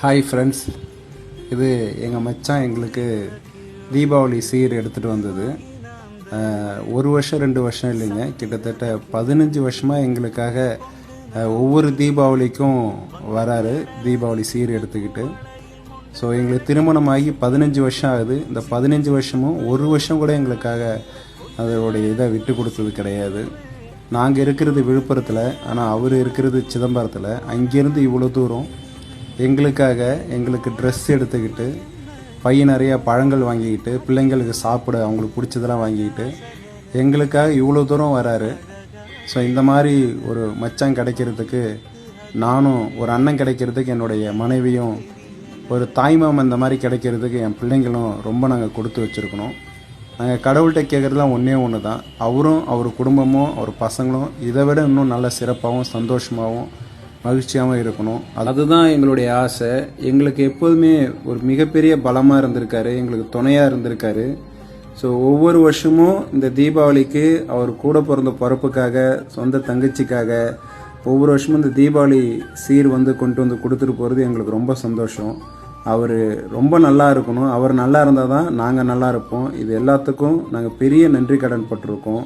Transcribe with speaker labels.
Speaker 1: Hi friends இது எங்கள் மச்சான் எங்களுக்கு தீபாவளி சீர் எடுத்துகிட்டு வந்தது. ஒரு வருஷம் ரெண்டு வருஷம் இல்லைங்க. கிட்டத்தட்ட பதினஞ்சு வருஷமாக எங்களுக்காக ஒவ்வொரு தீபாவளிக்கும் வராரு தீபாவளி சீர் எடுத்துக்கிட்டு. ஸோ எங்களுக்கு திருமணமாகி பதினஞ்சு வருஷம் ஆகுது. இந்த பதினஞ்சு வருஷமும் ஒரு வருஷம் கூட எங்களுக்காக அதோடைய இதை விட்டு கொடுத்தது கிடையாது. நாங்கள் இருக்கிறது விழுப்புரத்தில் ஆனால் அவர் இருக்கிறது சிதம்பரத்தில். அங்கேருந்து இவ்வளோ தூரம் எங்களுக்காக எங்களுக்கு ட்ரெஸ் எடுத்துக்கிட்டு பையன் நிறையா பழங்கள் வாங்கிக்கிட்டு பிள்ளைங்களுக்கு சாப்பிட அவங்களுக்கு பிடிச்சதெல்லாம் வாங்கிக்கிட்டு எங்களுக்காக இவ்வளோ தூரம் வராரு. ஸோ இந்த மாதிரி ஒரு மச்சான் கிடைக்கிறதுக்கு நானும் ஒரு அண்ணன் கிடைக்கிறதுக்கு என்னுடைய மனைவியும் ஒரு தாய்மாமன் இந்த மாதிரி கிடைக்கிறதுக்கு என் பிள்ளைங்களும் ரொம்ப நாங்கள் கொடுத்து வச்சுருக்கணும். நாங்கள் கடவுள்கிட்ட கேட்குறதுலாம் ஒன்றே ஒன்று தான் அவரும் அவர் குடும்பமும் அவர் பசங்களும் இதை விட இன்னும் நல்ல சிறப்பாகவும் சந்தோஷமாகவும் மகிழ்ச்சியாகவும் இருக்கணும். அதுதான் எங்களுடைய ஆசை. எங்களுக்கு எப்போதுமே ஒரு மிகப்பெரிய பலமாக இருந்திருக்காரு. எங்களுக்கு துணையாக இருந்திருக்காரு. ஸோ ஒவ்வொரு வருஷமும் இந்த தீபாவளிக்கு அவர் கூட பிறந்த பிறப்புக்காக சொந்த தங்கச்சிக்காக ஒவ்வொரு வருஷமும் இந்த தீபாவளி சீர் வந்து கொண்டு வந்து கொடுத்துட்டு போகிறது எங்களுக்கு ரொம்ப சந்தோஷம். அவர் ரொம்ப நல்லா இருக்கணும். அவர் நல்லா இருந்தால் தான் நாங்கள் நல்லா இருப்போம். இது எல்லாத்துக்கும் நாங்கள் பெரிய நன்றி கடன் பட்டிருக்கோம்.